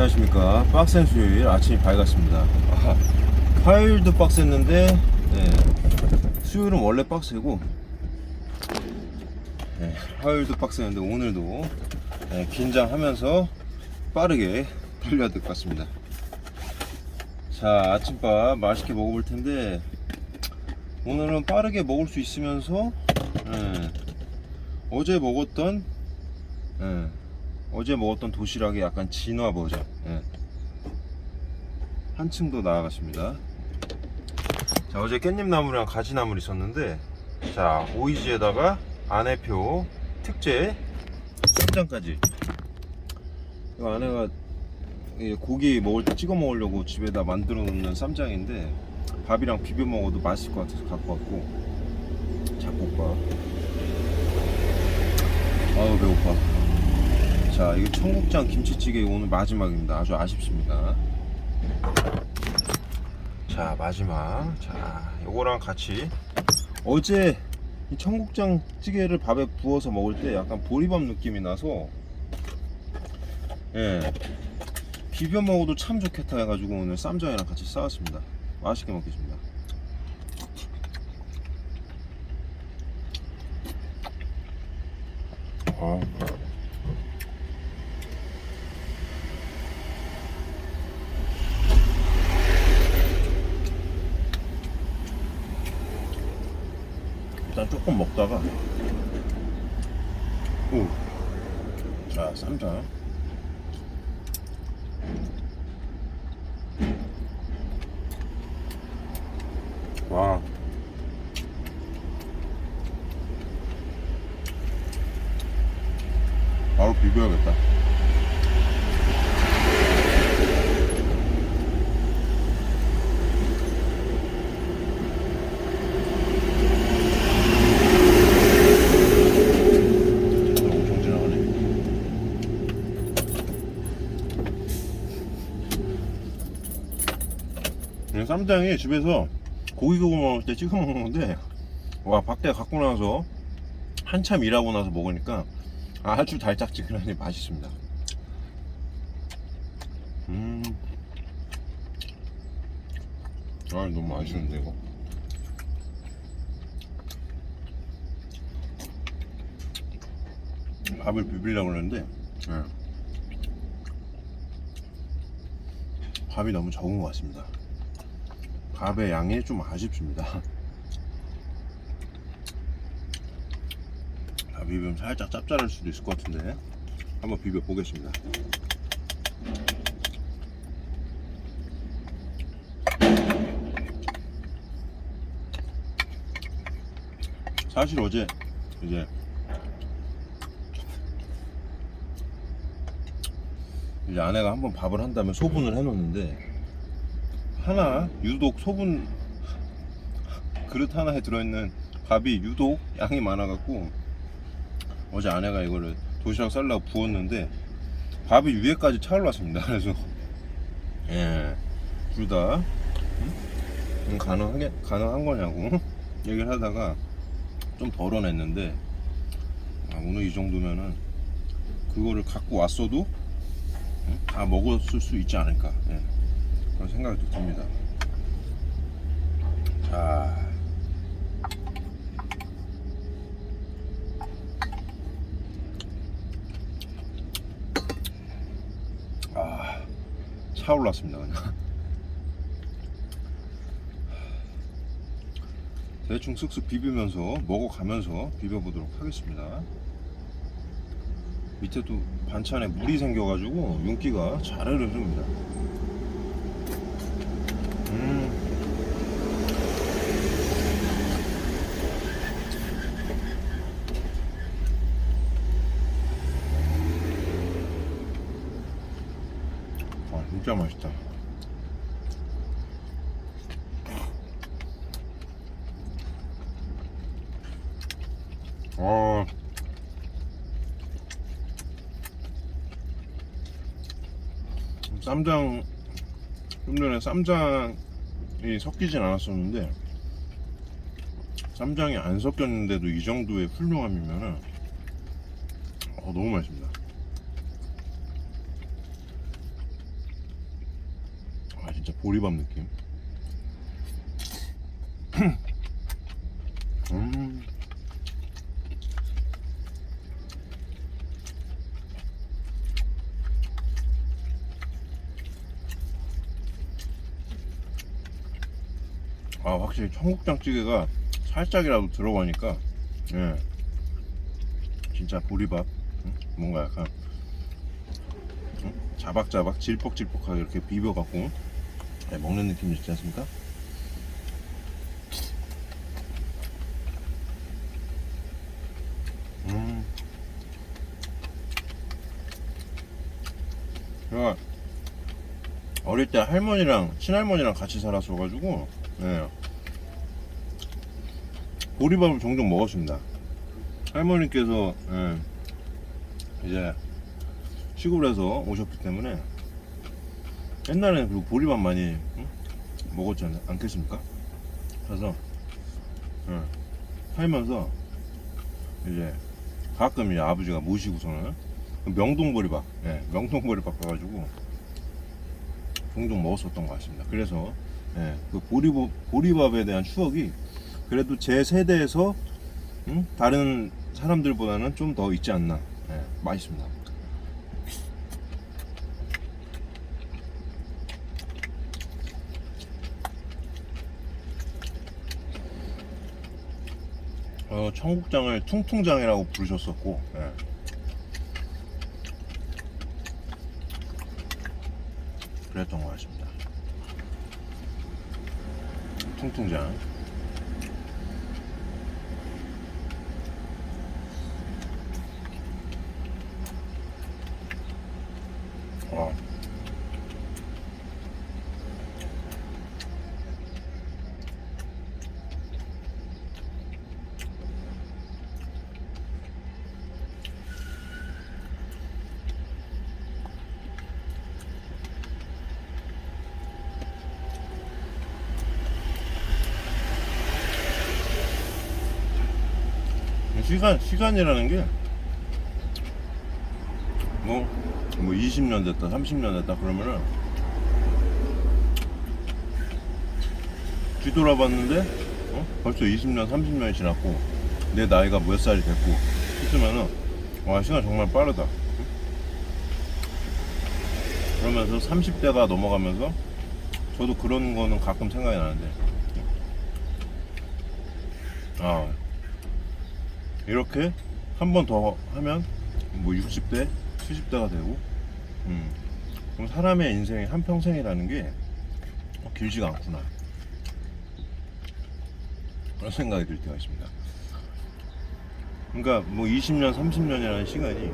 안녕하십니까. 빡센 수요일 아침이 밝았습니다. 아, 화요일도 빡셌는데 네, 수요일은 원래 빡세고 네, 화요일도 빡세는데 오늘도 네, 긴장하면서 빠르게 달려야 될 것 같습니다. 자 아침밥 맛있게 먹어볼 텐데 오늘은 빠르게 먹을 수 있으면서 네, 어제 먹었던 네, 어제 먹었던 도시락의 약간 진화 버전. 예. 한층 더 나아갔습니다. 자, 어제 깻잎나물이랑 가지나물 있었는데, 자, 오이지에다가 아내표 특제 쌈장까지. 이거 아내가 이 고기 먹을 때 찍어 먹으려고 집에다 만들어 놓는 쌈장인데, 밥이랑 비벼 먹어도 맛있을 것 같아서 갖고 왔고, 잡곡밥. 아우, 배고파. 자, 이거 청국장 김치찌개 오늘 마지막입니다. 아주 아쉽습니다. 자, 마지막. 자, 요거랑 같이 어제 이 청국장 찌개를 밥에 부어서 먹을 때 약간 보리밥 느낌이 나서 예. 비벼 먹어도 참 좋겠다 해가지고 오늘 쌈장이랑 같이 싸왔습니다. 맛있게 먹겠습니다. 아. 조금 먹다가 오. 자 쌈장 와 바로 비벼야겠다 엄청 지나가네 이 쌈장이 집에서 고기 구워 먹을 때 찍어 먹는 건데 와 밖에 갖고 나서 한참 일하고 나서 먹으니까 아주 달짝지근하니 맛있습니다 음. 아 너무 맛있는데 이거 밥을 비비려고 그러는데 예. 밥이 너무 적은 것 같습니다 밥의 양이 좀 아쉽습니다. 밥 비비면 살짝 짭짤할 수도 있을 것 같은데 한번 비벼 보겠습니다. 사실 어제 이제 이제 아내가 한번 밥을 한다면 소분을 해놓는데 하나 유독 소분 그릇 하나에 들어있는 밥이 유독 양이 많아갖고 어제 아내가 이거를 도시락 쌀라고 부었는데 밥이 위에까지 차올랐습니다. 그래서 예, 둘다 음, 가능하게 가능한 거냐고 얘기를 하다가 좀 덜어냈는데 아, 오늘 이 정도면은 그거를 갖고 왔어도 응? 다 먹었을 수 있지 않을까 예. 그런 생각이 또 듭니다. 자, 아, 차올랐습니다. 그냥. 대충 쓱쓱 비비면서 먹어가면서 비벼보도록 하겠습니다. 밑에도 반찬에 물이 생겨가지고 윤기가 잘 흐릅니다. 음. 아 진짜 맛있다. 아. 쌈장 좀 전에 쌈장이 섞이진 않았었는데 쌈장이 안 섞였는데도 이 정도의 훌륭함이면은 어, 너무 맛있습니다. 아 진짜 보리밥 느낌. 음. 아 확실히 청국장찌개가 살짝이라도 들어가니까 예 진짜 보리밥 응? 뭔가 약간 응? 자박자박 질퍽질퍽하게 이렇게 비벼갖고 예, 먹는 느낌이 있지 않습니까? 음 제가 어릴 때 할머니랑 친할머니랑 같이 살았어가지고 예. 보리밥을 종종 먹었습니다. 할머니께서 예, 이제 시골에서 오셨기 때문에 옛날에는 그 보리밥 많이 응? 먹었지 않, 않겠습니까? 그래서 예, 살면서 이제 가끔 이제 아버지가 모시고서는 명동보리밥, 예, 명동보리밥 가가지고 종종 먹었었던 것 같습니다. 그래서 예, 그 보리밥, 보리밥에 대한 추억이 그래도 제 세대에서 음? 다른 사람들보다는 좀 더 있지 않나. 예, 맛있습니다. 어, 청국장을 퉁퉁장이라고 부르셨었고, 예. 그랬던 것 같습니다. 퉁퉁장. 어. 시간 시간이라는 게 뭐, 뭐 20년 됐다, 30년 됐다 그러면은 뒤돌아봤는데 어? 벌써 20년, 30년이 지났고 내 나이가 몇 살이 됐고 했으면은 와 시간 정말 빠르다. 그러면서 30대가 넘어가면서 저도 그런 거는 가끔 생각이 나는데 아 이렇게 한 번 더 하면 뭐 60대, 70대가 되고 음. 그럼 사람의 인생이 한 평생이라는 게 어, 길지가 않구나 그런 생각이 들 때가 있습니다 그러니까 뭐 20년, 30년이라는 시간이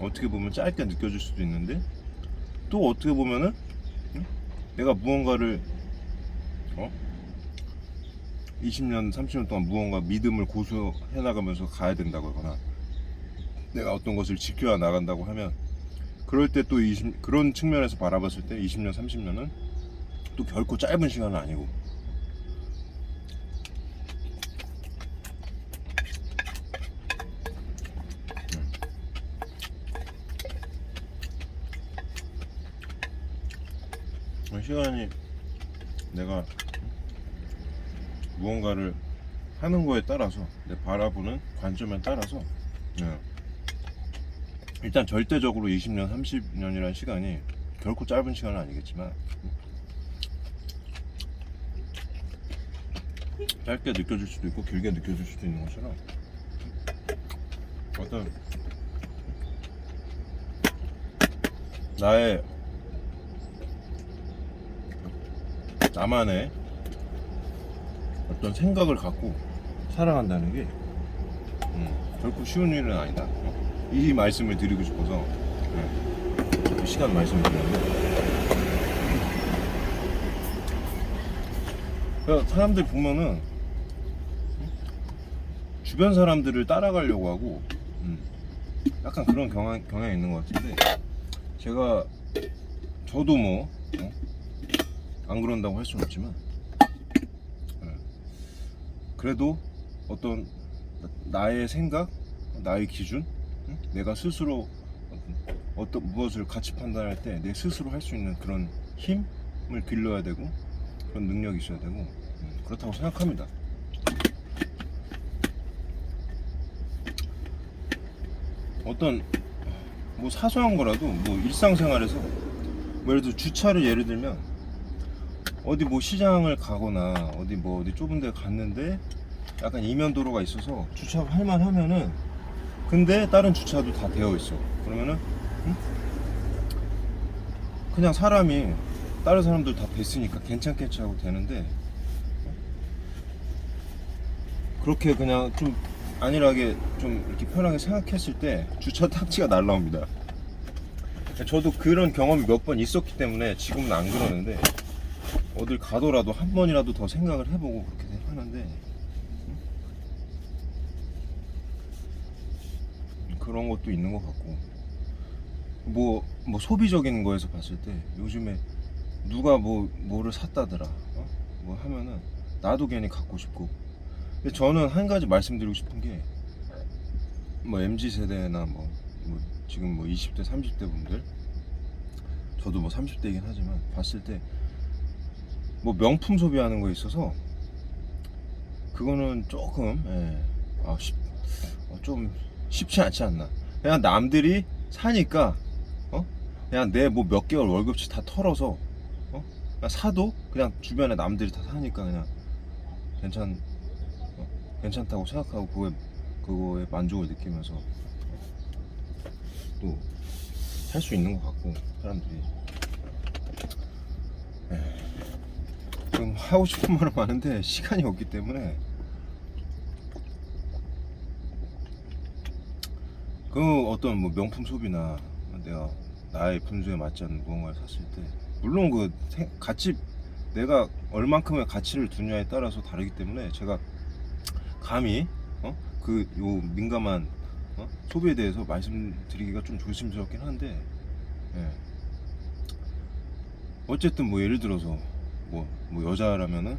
어떻게 보면 짧게 느껴질 수도 있는데 또 어떻게 보면은 응? 내가 무언가를 어? 20년, 30년 동안 무언가 믿음을 고수해 나가면서 가야 된다고 하거나 내가 어떤 것을 지켜야 나간다고 하면 그럴 때또 20, 그런 측면에서 바라봤을 때 20년, 30년은 또 결코 짧은 시간은 아니고 음. 시간이 내가 무언가를 하는 거에 따라서 내 바라보는 관점에 따라서 예. 일단 절대적으로 20년, 30년이라는 시간이 결코 짧은 시간은 아니겠지만 짧게 느껴질 수도 있고 길게 느껴질 수도 있는 것처럼 어떤 나의 나만의 어떤 생각을 갖고 살아간다는 게 음, 결코 쉬운 일은 아니다. 어? 이 말씀을 드리고 싶어서 네, 이 시간 말씀을 드렸는데 사람들 보면은 음, 주변 사람들을 따라가려고 하고 음, 약간 그런 경향, 경향이 있는 것 같은데 제가 저도 뭐안 그런다고 할 수는 없지만 그래도 어떤 나의 생각, 나의 기준, 응? 내가 스스로 어떤 무엇을 가치 판단할 때 내 스스로 할 수 있는 그런 힘을 길러야 되고 그런 능력이 있어야 되고 음, 그렇다고 생각합니다. 어떤 뭐 사소한 거라도 뭐 일상생활에서 뭐 예를 들어 주차를 예를 들면 어디 뭐 시장을 가거나 어디 뭐 어디 좁은 데 갔는데 약간 이면 도로가 있어서 주차할 만하면은 근데 다른 주차도 다 되어 있어 그러면은 응? 그냥 사람이 다른 사람들 다 됐으니까 괜찮겠지 하고 되는데 그렇게 그냥 좀 안일하게 좀 이렇게 편하게 생각했을 때 주차 딱지가 날라옵니다. 저도 그런 경험이 몇 번 있었기 때문에 지금은 안 그러는데 어딜 가더라도 한 번이라도 더 생각을 해보고 그렇게 하는데 음? 그런 것도 있는 것 같고 뭐, 뭐 소비적인 거에서 봤을 때 요즘에 누가 뭐 뭐를 샀다더라 어? 뭐 하면은 나도 괜히 갖고 싶고 근데 저는 한 가지 말씀드리고 싶은 게 뭐 MZ 세대나 뭐, 뭐 지금 뭐 20대 30대 분들 저도 뭐 30대이긴 하지만 봤을 때 뭐 명품 소비하는 거에 있어서 그거는 조금 예, 아, 쉽, 어, 좀 쉽지 않지 않나. 그냥 남들이 사니까 어? 그냥 내 뭐 몇 개월 월급치 다 털어서 어? 그냥 사도 그냥 주변에 남들이 다 사니까 그냥 괜찮 어, 괜찮다고 생각하고 그거에 그거에 만족을 느끼면서 또 살 수 있는 것 같고 사람들이. 에, 좀 하고 싶은 말은 많은데 시간이 없기 때문에 그 어떤 뭐 명품 소비나 내가 나의 분수에 맞지 않는 무언가를 샀을 때 물론 그 생- 가치 내가 얼만큼의 가치를 두냐에 따라서 다르기 때문에 제가 감히 어? 그 요 민감한 어? 소비에 대해서 말씀드리기가 좀 조심스럽긴 한데 예. 어쨌든 뭐 예를 들어서 뭐, 뭐 여자라면은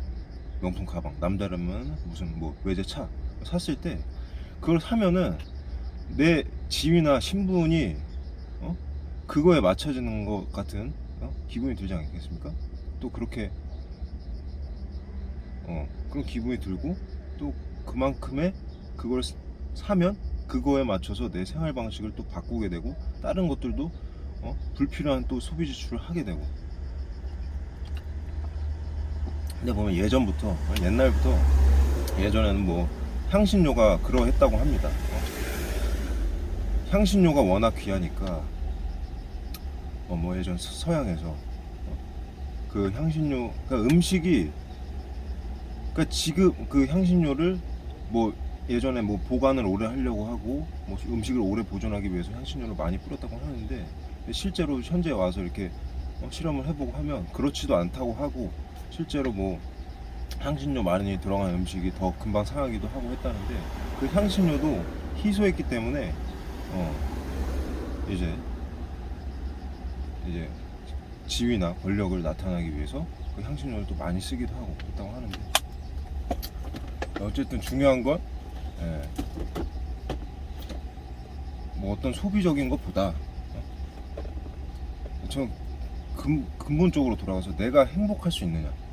명품 가방 남자라면 무슨 뭐 외제차 샀을 때 그걸 사면은 내 지위나 신분이 어? 그거에 맞춰지는 것 같은 어? 기분이 들지 않겠습니까? 또 그렇게 어 그런 기분이 들고 또 그만큼의 그걸 스- 사면 그거에 맞춰서 내 생활 방식을 또 바꾸게 되고 다른 것들도 어? 불필요한 또 소비 지출을 하게 되고 근데 보면 예전부터 어, 옛날부터 예전에는 뭐 향신료가 그러했다고 합니다. 어? 향신료가 워낙 귀하니까 어, 뭐 예전 서- 서양에서 어, 그 향신료 그러니까 음식이 그러니까 지금 그 향신료를 뭐 예전에 뭐 보관을 오래 하려고 하고 뭐 음식을 오래 보존하기 위해서 향신료를 많이 뿌렸다고 하는데 실제로 현재 와서 이렇게 어, 실험을 해보고 하면 그렇지도 않다고 하고 실제로 뭐 향신료 많이 들어간 음식이 더 금방 상하기도 하고 했다는데 그 향신료도 희소했기 때문에 어 이제 이제 지위나 권력을 나타나기 위해서 그 향신료를 또 많이 쓰기도 하고 했다고 하는데. 어쨌든 중요한 건 예, 뭐 어떤 소비적인 것보다 어, 저 근, 근본적으로 돌아가서 내가 행복할 수 있느냐를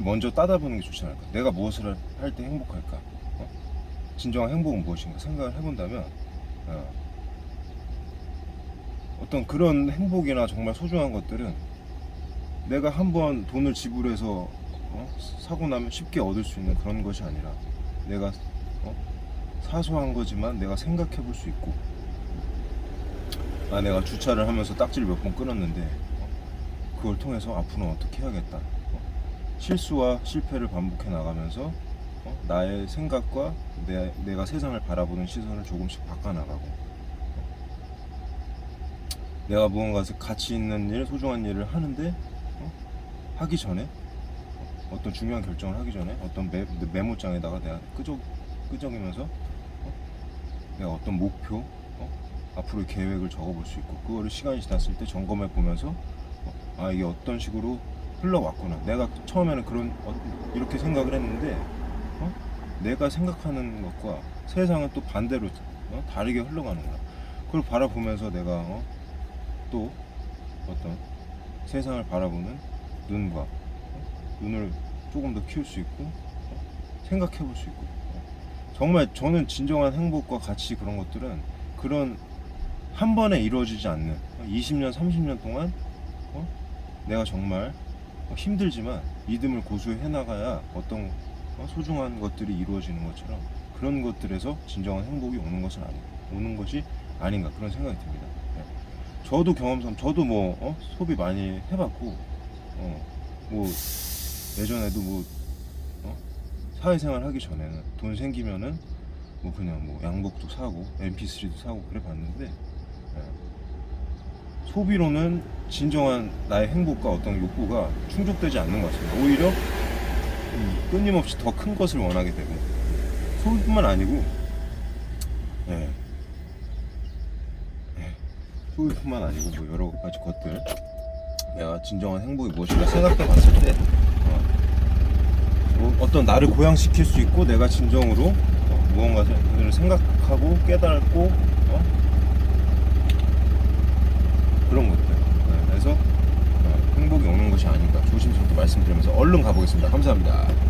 먼저 따다보는 게 좋지 않을까 내가 무엇을 할 때 행복할까 어? 진정한 행복은 무엇인가 생각을 해본다면 어, 어떤 그런 행복이나 정말 소중한 것들은 내가 한번 돈을 지불해서 어? 사고 나면 쉽게 얻을 수 있는 그런 것이 아니라 내가 어? 사소한 거지만 내가 생각해 볼 수 있고 아 내가 주차를 하면서 딱지를 몇 번 끊었는데 어? 그걸 통해서 앞으로 어떻게 해야겠다 어? 실수와 실패를 반복해 나가면서 어? 나의 생각과 내, 내가 세상을 바라보는 시선을 조금씩 바꿔나가고 어? 내가 무언가에서 가치 있는 일, 소중한 일을 하는데 어? 하기 전에 어? 떤 중요한 결정을 하기 전에 어떤 메, 메모장에다가 내가 끄적, 끄적이면서 어? 내가 어떤 목표 어? 앞으로의 계획을 적어볼 수 있고 그거를 시간이 지났을 때 점검해 보면서 어? 아 이게 어떤 식으로 흘러왔구나 내가 처음에는 그런 어, 이렇게 생각을 했는데 어? 내가 생각하는 것과 세상은 또 반대로 어? 다르게 흘러가는구나 그걸 바라보면서 내가 어? 또 어떤 세상을 바라보는 눈과 어? 눈을 조금 더 키울 수 있고 어? 생각해 볼 수 있고 어? 정말 저는 진정한 행복과 가치 그런 것들은 그런 한 번에 이루어지지 않는 어? 20년 30년 동안 어? 내가 정말 어, 힘들지만 믿음을 고수해 나가야 어떤 어? 소중한 것들이 이루어지는 것처럼 그런 것들에서 진정한 행복이 오는 것은 아니 오는 것이 아닌가 그런 생각이 듭니다. 네. 저도 경험상 저도 뭐 어? 소비 많이 해봤고 어, 뭐 예전에도 뭐 어? 사회생활 하기 전에는 돈 생기면은 뭐 그냥 뭐 양복도 사고 MP3도 사고 그래 봤는데 예. 소비로는 진정한 나의 행복과 어떤 욕구가 충족되지 않는 것 같습니다. 오히려 음, 끊임없이 더 큰 것을 원하게 되고 소비뿐만 아니고 예. 예. 소비뿐만 아니고 뭐 여러 가지 것들 내가 진정한 행복이 무엇인가 생각해 봤을 때 어, 뭐 어떤 나를 고양시킬 수 있고 내가 진정으로 어, 무언가를 생각하고 깨달고 어? 그런 것들. 네, 그래서 어, 행복이 오는 것이 아닌가. 조심스럽게 말씀드리면서 얼른 가보겠습니다. 감사합니다